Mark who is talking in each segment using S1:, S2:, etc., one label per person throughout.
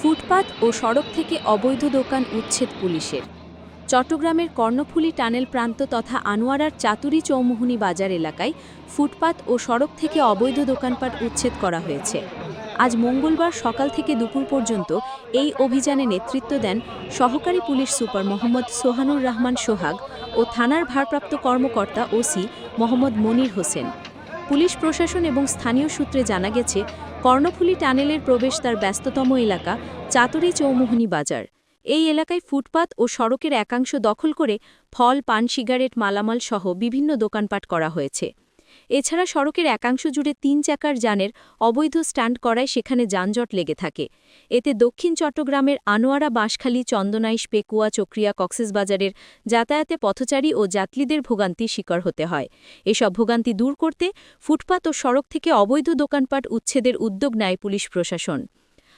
S1: ফুটপাত ও সড়ক থেকে অবৈধ দোকান উচ্ছেদ পুলিশের। চট্টগ্রামের কর্ণফুলী টানেল প্রান্ত তথা আনোয়ারার চাতুরি চৌমুহনী বাজার এলাকায় ফুটপাত ও সড়ক থেকে অবৈধ দোকানপাট উচ্ছেদ করা হয়েছে। আজ মঙ্গলবার সকাল থেকে দুপুর পর্যন্ত এই অভিযানে নেতৃত্ব দেন সহকারী পুলিশ সুপার মোহাম্মদ সোহানুর রহমান সোহাগ ও থানার ভারপ্রাপ্ত কর্মকর্তা ওসি মোহাম্মদ মনির হোসেন। পুলিশ প্রশাসন এবং স্থানীয় সূত্রে জানা গেছে কর্ণফুলী টানেলের প্রবেশ তার ব্যস্ততম এলাকা চাতুরি চৌমুহনী বাজার। এই এলাকায় ফুটপাত ও সড়কের একাংশ দখল করে ফল, পান, সিগারেট, মালামাল সহ বিভিন্ন দোকানপাট করা হয়েছে। এছাড়া সড়কের একাংশ জুড়ে তিন চাকার যানের অবৈধ স্ট্যান্ড করায় সেখানে যানজট লেগে থাকে। এতে দক্ষিণ চট্টগ্রামের আনোয়ারা, বাঁশখালী, চন্দনাইশ, পেকুয়া, চক্রিয়া, কক্সেসবাজারের যাতায়াতে পথচারী ও যাত্রীদের ভোগান্তি শিকার হতে হয়। এসব ভোগান্তি দূর করতে ফুটপাত ও সড়ক থেকে অবৈধ দোকানপাট উচ্ছেদের উদ্যোগ নেয় পুলিশ প্রশাসন।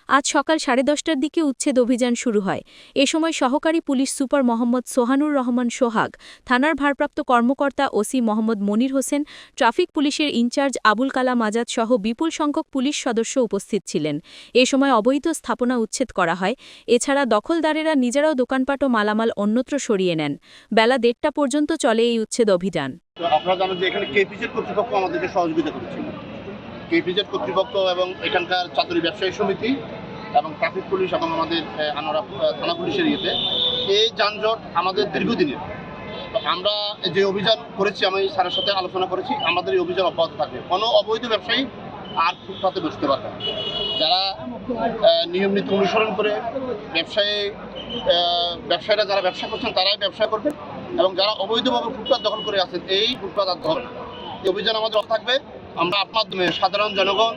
S1: আজ সকাল সাড়ে দশটার দিকে উচ্ছেদ অভিযান শুরু হয়। এ সময় সহকারী পুলিশ সুপার মোহাম্মদ সোহানুর রহমান সোহাগ, থানার ভারপ্রাপ্ত কর্মকর্তা ওসি মোহাম্মদ মনির হোসেন, ট্রাফিক পুলিশের ইনচার্জ আবুল কালাম আজাদ সহ বিপুল সংখ্যক পুলিশ সদস্য উপস্থিত ছিলেন। এ সময় অবৈধ স্থাপনা উচ্ছেদ করা হয়। এছাড়া দখলদারেরা নিজেরাও দোকানপাট ও মালামাল অন্যত্র সরিয়ে নেন। বেলা দেড়টা পর্যন্ত চলে এই উচ্ছেদ অভিযান।
S2: আপনারা জানেন যে এখানে কর্তৃপক্ষ আমাদেরকে সহযোগিতা করেছিল। কেপিজেড কর্তৃপক্ষ এবং এখানকার চাতুরি ব্যবসায়ী সমিতি এবং ট্রাফিক পুলিশ এবং আমাদের আহ, থানা পুলিশের ইয়েতে এই যানজট আমাদের দীর্ঘদিনের। আমরা যে অভিযান করেছি আমি স্যারের সাথে আলোচনা করেছি আমাদের এই অভিযান অব্যাহত থাকবে। কোনো অবৈধ ব্যবসায়ী আর ফুটপাতে বসতে পারবে। যারা নিয়ম নীতি অনুসরণ করে ব্যবসায়ী ব্যবসায়ীরা যারা ব্যবসা করছেন তারাই ব্যবসা করবে এবং যারা অবৈধভাবে ফুটপাত দখল করে আছেন এই ফুটপাত আর না। এই অভিযান আমাদের থাকবে। আমরা মাধ্যমে সাধারণ জনগণ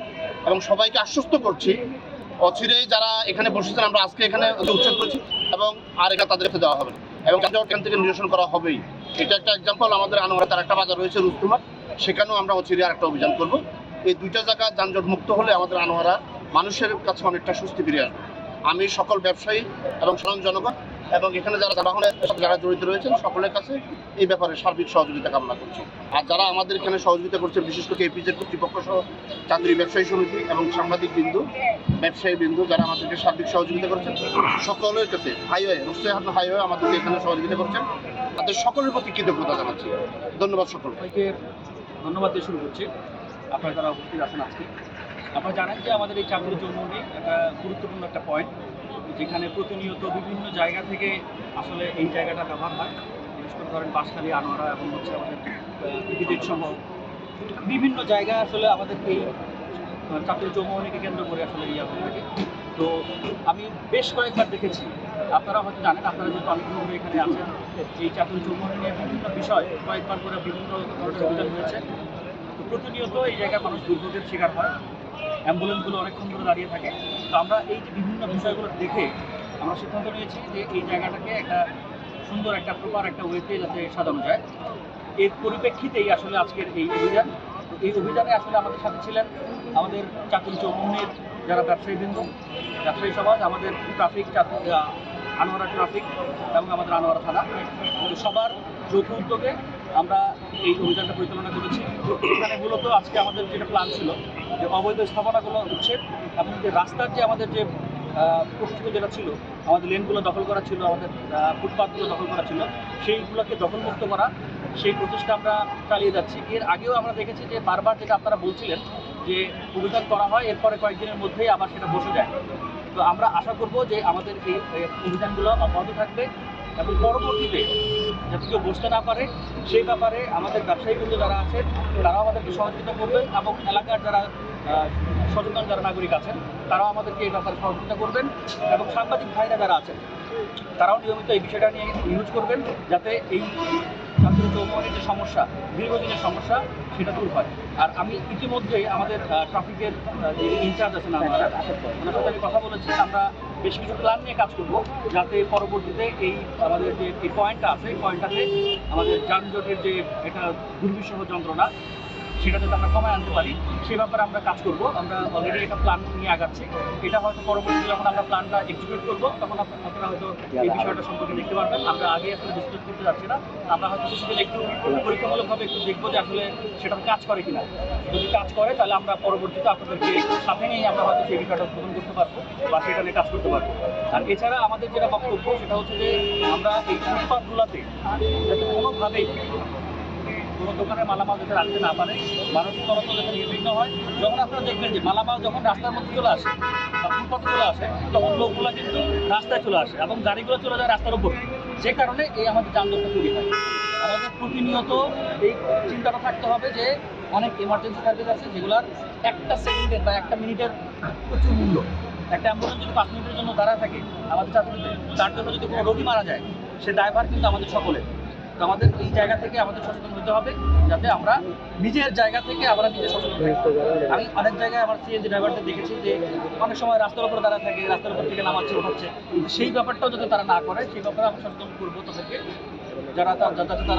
S2: এবং সবাইকে আশ্বস্ত করছি। অচিরেই যারা এখানে বসেছেন, আমরা আজকে এখানে উচ্ছেদ করছি এবং আর এটা তাদের কাছে দেওয়া হবে। এবং এখান থেকে নিরসন করা হবেই। এটা একটা এক্সাম্পল আমাদের আনোয়ারা তার একটা বাজার রয়েছে রুস্তুমার। সেখানেও আমরা অচিরে আর একটা অভিযান করব। এই দুইটা জায়গা যানজট মুক্ত হলে আমাদের আনোয়ারা মানুষের কাছে অনেকটা স্বস্তি ফিরে আসবে। আমি সকল ব্যবসায়ী এবং সাধারণ জনগণ এবং এখানে যারা যানবাহনের সাথে যারা জড়িত রয়েছেন সকলের কাছে এই ব্যাপারে সার্বিক সহযোগিতা কামনা করছি। আর যারা আমাদের এখানে সহযোগিতা করছেন বিশেষ করে এপিজের কর্তৃপক্ষ সহ চাকরি ব্যবসায়ী সমিতি এবং সাংবাদিক বিন্দু, ব্যবসায়ী বিন্দু যারা আমাদেরকে সার্বিক সহযোগিতা করছেন, সকলের কাছে হাইওয়ে রুস্তাহাট হাইওয়ে আমাদেরকে এখানে সহযোগিতা করছেন। তাদের সকলের প্রতি কৃতজ্ঞতা জানাচ্ছি। ধন্যবাদ সকল
S3: সবাইকে ধন্যবাদ দিয়ে শুরু করছি। আপনারা যারা উপস্থিত আছেন আজকে আপনারা জানেন যে আমাদের এই চাকরি চৌমুহনী একটা গুরুত্বপূর্ণ একটা পয়েন্ট যেখানে প্রতিনিয়ত বিভিন্ন জায়গা থেকে আসলে এই জায়গাটা ব্যবহার হয়। বিশেষ করে ধরেন বাঁশখালী, আনোয়ারা এবং হচ্ছে আমাদের বিদ্যুৎ সহ বিভিন্ন জায়গায় আসলে আমাদের এই চাকরি চৌমুহনীকে কেন্দ্র করে আসলে ইয়া হয়ে থাকে। তো আমি বেশ কয়েকবার দেখেছি, আপনারা হয়তো জানেন, আপনারা যেহেতু অনেকদিন ধরে এখানে আছেন এই চাকরি চৌমুহনী নিয়ে বিভিন্ন বিষয় কয়েকবার করে বিভিন্ন ধরনের অভিযান হয়েছে। তো প্রতিনিয়ত এই জায়গায় মানুষ দুর্ভোগের শিকার হয়। অ্যাম্বুলেন্সগুলো অনেকক্ষণ ধরে দাঁড়িয়ে থাকে। তো আমরা এই যে বিভিন্ন বিষয়গুলো দেখে আমরা সিদ্ধান্ত নিয়েছি যে এই জায়গাটাকে একটা সুন্দর একটা প্রপার একটা ওয়েতে যাতে সাজানো যায়। এর পরিপ্রেক্ষিতেই আসলে আজকের এই অভিযান। এই অভিযানে আসলে আমাদের সাথে ছিলেন আমাদের চাকরি চৌমুহনীর যারা ব্যবসায়ী বৃন্দ ব্যবসায়ী সমাজ, আমাদের ট্রাফিক আনোয়ারা ট্রাফিক এবং আমাদের আনোয়ারা থানা। সবার যৌথ উদ্যোগে আমরা এই অভিযানটা পরিচালনা করেছি। এখানে মূলত আজকে আমাদের যেটা প্ল্যান ছিল যে অবৈধ স্থাপনাগুলো উচ্ছেদ এবং যে রাস্তার যে আমাদের যে আহ, যেটা ছিল আমাদের লেনগুলো দখল করা ছিল আমাদের ফুটপাথগুলো দখল করা ছিল সেইগুলোকে দখলমুক্ত করা সেই প্রচেষ্টা আমরা চালিয়ে যাচ্ছি। এর আগেও আমরা দেখেছি যে বারবার যেটা আপনারা বলছিলেন যে অভিযান করা হয় এরপরে কয়েকদিনের মধ্যেই আবার সেটা বসে যায়। তো আমরা আশা করব যে আমাদের এই অভিযানগুলো অব্যাহত থাকবে। এবং পরবর্তীতে যাতে কেউ বসতে না পারে, সেই ব্যাপারে আমাদের ব্যবসায়ীবৃন্দ যারা আছেন, তারাও আমাদেরকে সহযোগিতা করবেন এবং এলাকার যারা সচেতন যারা নাগরিক আছেন, তারাও আমাদেরকে এই ব্যাপারে সহযোগিতা করবেন এবং সাংবাদিক ভাইরা যারা আছেন, তারাও নিয়মিত এই বিষয়টা নিয়ে ইউজ করবেন যাতে এই চৌমনের যে সমস্যা, দীর্ঘদিনের সমস্যা সেটা দূর হয়। আর আমি ইতিমধ্যেই আমাদের ট্রাফিকের যে ইনচার্জ আছেন আমরা, ওনার সাথে আমি কথা বলেছি। আমরা বেশ কিছু প্ল্যান নিয়ে কাজ করব যাতে পরবর্তীতে এই আমাদের যে পয়েন্টটা আছে, এই পয়েন্টটাতে আমাদের যানজটের যে এটা দুর্বিষহ যন্ত্রণা সেটা যাতে আমরা কমায় আনতে পারি সেই ব্যাপারে আমরা কাজ করব। আমরা অলরেডি একটা প্ল্যান নিয়ে আগাচ্ছি। এটা হয়তো পরবর্তীতে যখন আমরা প্ল্যানটা এক্সিকিউট করব, তখন আপনারা হয়তো এই বিষয়টা সম্পর্কে দেখতে পারবেন। আমরা আগে আসলে ডিসকাস করতে যাচ্ছি না। আমরা হয়তো কিছুদিন একটু পরীক্ষামূলকভাবে একটু দেখব যে আসলে সেটা কাজ করে কিনা। যদি কাজ করে, তাহলে আমরা পরবর্তীতে আপনাদেরকে সাথে নিয়ে আমরা হয়তো সেই বিষয়টা উদ্বোধন করতে পারব বা সেটা নিয়ে কাজ করতে পারব। আর এছাড়া আমাদের যেটা বক্তব্য, সেটা হচ্ছে যে আমরা এই ফুটপাথগুলোতে যাতে কোনোভাবেই কোনো দোকানের মালামাল যাতে রাখতে না পারে মানুষের চলাচল যাতে নির্বিঘ্ন হয়, যখন আপনারা দেখবেন যে মালামাল যখন রাস্তার মধ্যে চলে আসে, বা ফুটপাথে চলে আসে, তখন লোকগুলো কিন্তু রাস্তায় চলে আসে এবং গাড়িগুলো চলে যায় রাস্তার উপর। যে কারণে এই আমাদের যানজটটা তৈরি হয়। আমাদের প্রতিনিয়ত এই চিন্তাটা থাকতে হবে যে অনেক এমার্জেন্সি সার্ভিস আছে যেগুলোর একটা সেকেন্ডের বা একটা মিনিটের প্রচুর মূল্য। একটা অ্যাম্বুলেন্স যদি পাঁচ মিনিটের জন্য দাঁড়ায় থাকে আমাদের চাকরিতে তার জন্য যদি কোনো রোগী মারা যায়, সে ড্রাইভার কিন্তু আমাদের সকলের। আমাদের এই জায়গা থেকে আমাদের সচেতন হতে হবে যাতে আমরা নিজের জায়গা থেকে আমরা নিজে সচেতন আমি অনেক জায়গায় আমার সিএনজি ড্রাইভারদের দেখেছি যে অনেক সময় রাস্তার উপর দাঁড়া থাকে, রাস্তার উপর থেকে নামাচ্ছে ওঠাচ্ছে সেই ব্যাপারটাও যদি তারা না করে, সেই ব্যাপারে আমরা সচেতন করব তাদেরকে। যারা তার যাতে তারা